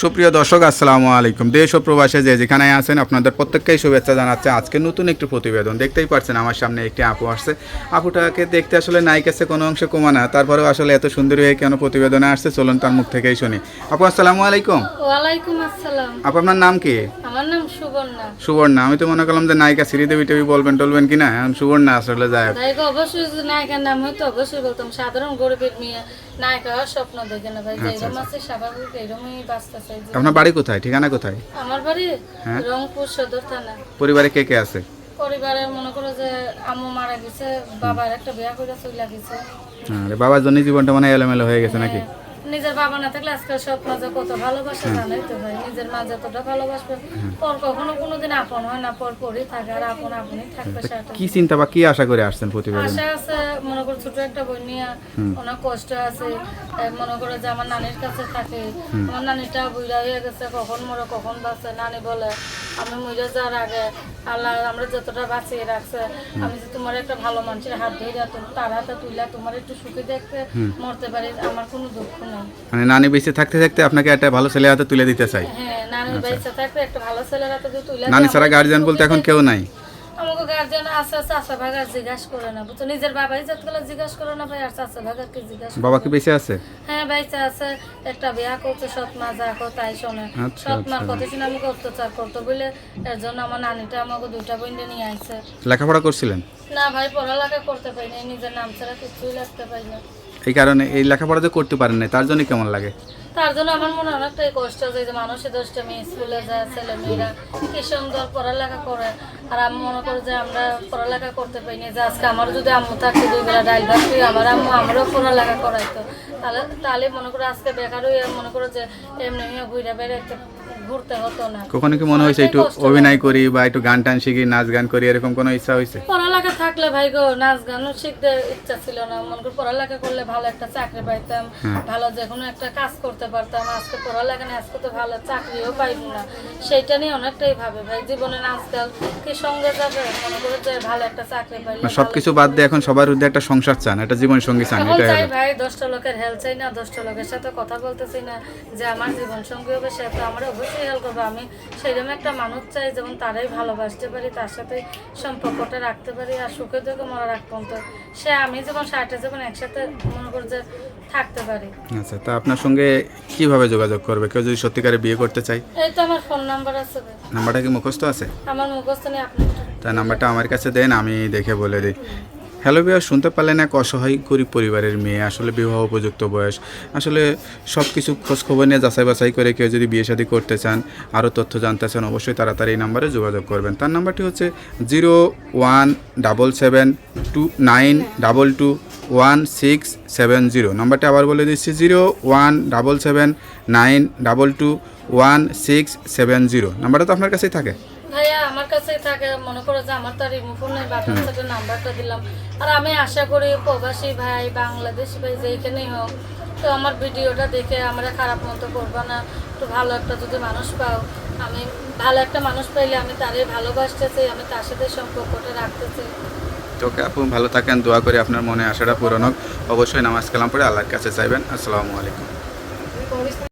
সুপ্রিয় দর্শক আসসালামু আলাইকুম। দেশ ও প্রবাসে যে যেখানে আছেন আপনাদের প্রত্যেককেই শুভেচ্ছা জানাচ্ছে। আজকে নতুন একটি প্রতিবেদন দেখতেই পারছেন আমার সামনে একটি আপু আসছে। আপুটাকে দেখতে আসলে নায়িকাছে কোনো অংশে কমা না তারপরেও আসলে এত সুন্দর হয়ে কেন প্রতিবেদনে আসছে চলুন তার মুখ থেকেই শুনি। আপু আসসালামু আলাইকুম। ওয়ালাইকুম আসসালাম। আপু আপনার নাম কি? আমার নাম সুবর্ণা। সুবর্ণা আমি তো মনে করলাম যে নায়িকা শ্রীদেবী টেবি বলবেন টলবেন কি না এখন সুবর্ণা আসলে যায় গো, অবশ্যই যদি নায়িকার নাম হয়তো অবশ্যই বলতাম সাধারণ গরিবের মেয়ে নায়িকা হওয়ার স্বপ্ন দেখে না ভাই যেরকম আছে স্বাভাবিক এরকমই বাঁচতে চাই। আপনার বাড়ি কোথায়? ঠিকানা কোথায়? আমার বাড়ি হ্যাঁ। রংপুর সদর থানা। পরিবারে কে কে আছে? পরিবারে মনে করো যে আম্মু মারা গেছে বাবার একটা বিয়া করে চলে গেছে। আরে বাবার জন্য জীবনটা মানে এলোমেলো হয়ে গেছে নাকি? হ্যাঁ, নিজের বাবা না থাকলে আজকাল সব মাঝে কত ভালোবাসা জানাই তো ভাই নিজের মা যতটা ভালোবাসবে। পর কখনো কোনোদিন আপন হয় না পর পরই থাকে আর আপন আপনই থাকবে সেটা। কি চিন্তা বা কি আশা করে আসছেন প্রতিবেদন আশা আছে মনে করো ছোট একটা বই নিয়ে অনেক কষ্ট আছে মনে করো যে আমার নানির কাছে থাকে। আমার নানিটা বুড়া হয়ে গেছে কখন মরে কখন বাঁচে নানি বলে আমি মরে যাওয়ার আগে আল্লাহ আমরা যতটা বাঁচিয়ে রাখছে আমি যে তোমার একটা ভালো মানুষের হাত ধরে তার হাতে তুইলা তোমার একটু সুখে দেখতে মরতে পারি আমার কোনো দুঃখ নেই। মানে নানি বেঁচে থাকতে থাকতে আপনাকে একটা ভালো ছেলে হাতে তুলে দিতে চাই। হ্যাঁ নানি বেঁচে থাকতে একটা ভালো ছেলের হাতে তুলে নানি ছাড়া গার্জিয়ান বলতে এখন কেউ নাই। আমাকে গার্জিয়ান আছে ভাগার জিজ্ঞাসা করে না বুঝছ? নিজের বাবাই যতগুলো জিজ্ঞাসা করে না ভাই আর ভাগারকে জিজ্ঞাসা বাবা কি বেঁচে আছে? হ্যাঁ ভাইচা আছে। একটা বিয়া করছে সৎ মা যা কো তাই শোনে। আচ্ছা, সৎ মার কথা শুনে আমাকে অত্যাচার করতো বলে এর জন্য আমার নানিটা আমাকে দুইটা বইন্ডে নিয়ে আইছে। লেখাপড়া করছিলেন? না ভাই পড়ালেখা করতে পারিনি নিজের নাম ছাড়া কিছুই লাগতে পারি না। এই কারণে এই লেখাপড়া যে করতে পারেন না তার জন্য কেমন লাগে? তার জন্য আমার মনে অনেকটাই কষ্ট যে যে মানুষের দশটা মেয়ে স্কুলে যায়, ছেলে মেয়েরা কি সুন্দর পড়ালেখা করে। আর আমি মনে করি যে আমরা পড়ালেখা করতে পারিনি যে আজকে আমার যদি আম্মু থাকতো, দুই বেলা ডাইল ভাত খেয়ে আমার আম্মু আমারও পড়ালেখা করাইতো। তাহলে তাহলে মনে করো আজকে বেকার হয়ে মনে করো যে এমনি এমনি ঘুরে বেড়াইতে ঘুরতে হতো না। কখনো কি মনে হয়েছে একটু অভিনয় করি বা একটু গান টান শিখি নাচ গান করি এরকম কোনো ইচ্ছা হয়েছে? পড়ালেখা থাকলে ভাই গো নাচ গানও শিখতে ইচ্ছা ছিল না। মনে করি পড়ালেখা করলে ভালো একটা চাকরি পাইতাম ভালো যে কোনো একটা কাজ করতে পারতাম। আজকে পড়ালেখা নিয়ে আজকে তো ভালো চাকরিও পাইব না। সেইটা নিয়ে অনেকটাই ভাবে ভাই। জীবনে নাচ গান কি সঙ্গে যাবে? মনে করি যে ভালো একটা চাকরি পাইলে সব কিছু বাদ দিয়ে এখন সবার মধ্যে একটা সংসার চান একটা জীবন সঙ্গী চান এটাই ভাই দশটা লোকের হেল্প চাই না দশটা লোকের সাথে কথা বলতেছি না যে আমার জীবন সঙ্গী হবে সে তো আমার অবশ্যই হেল্প করবে আমি। সেইরকম একটা মানুষ চাই যেমন তারাই ভালোবাসতে পারি তার সাথে সম্পর্কটা রাখতে পারি আর সুখে দুঃখে মনে রাখতাম তো সে আমি যেমন সাথে যেমন একসাথে মনে করি যে থাকতে পারি। আচ্ছা তা আপনার সঙ্গে কীভাবে যোগাযোগ করবে? কেউ যদি সত্যিকারে বিয়ে করতে চাই এই তো আমার ফোন নাম্বার আছে নাম্বারটা কি মুখস্থ আছে? আমার মুখস্থ নেই আপনি একটু- তা নাম্বারটা আমার কাছে দেন আমি দেখে বলে দিই। হ্যালো বিয়া শুনতে পারলেন এক অসহায় গরিব পরিবারের মেয়ে, আসলে বিবাহ উপযুক্ত বয়স। আসলে সব কিছু খোঁজখবর নিয়ে যাচাই বাছাই করে কেউ যদি বিয়ে শাদী করতে চান আরও তথ্য জানতে চান, অবশ্যই তাড়াতাড়ি এই নাম্বারে যোগাযোগ করবেন। তার নাম্বারটি হচ্ছে zero one double seven two nine double two one six seven zero. নাম্বারটি আবার বলে দিচ্ছি, zero one double seven nine double two one six seven zero. নাম্বারটা তো আপনার কাছেই থাকে। ভাইয়া, আমার কাছেই থাকে, মনে করো যে আমার তো আর রিমোফোন নেই বাটন থেকে নাম্বারটা দিলাম। আর আমি আশা করি প্রবাসী ভাই, বাংলাদেশি ভাই যেখানেই হোক, তো আমার ভিডিওটা দেখে আমরা খারাপ মতো করব না। একটু ভালো একটা যদি মানুষ পাও, আমি ভালো একটা মানুষ পাইলে আমি তারই ভালোবাসতে চাই, আমি তার সাথে সম্পর্কটা রাখতে চাই। তোকে আপু, ভালো থাকেন, দোয়া করে, আপনার মনে আশাটা পূরণ হোক। অবশ্যই নামাজ কালাম পড়ে আল্লাহর কাছে চাইবেন। আসসালামু আলাইকুম।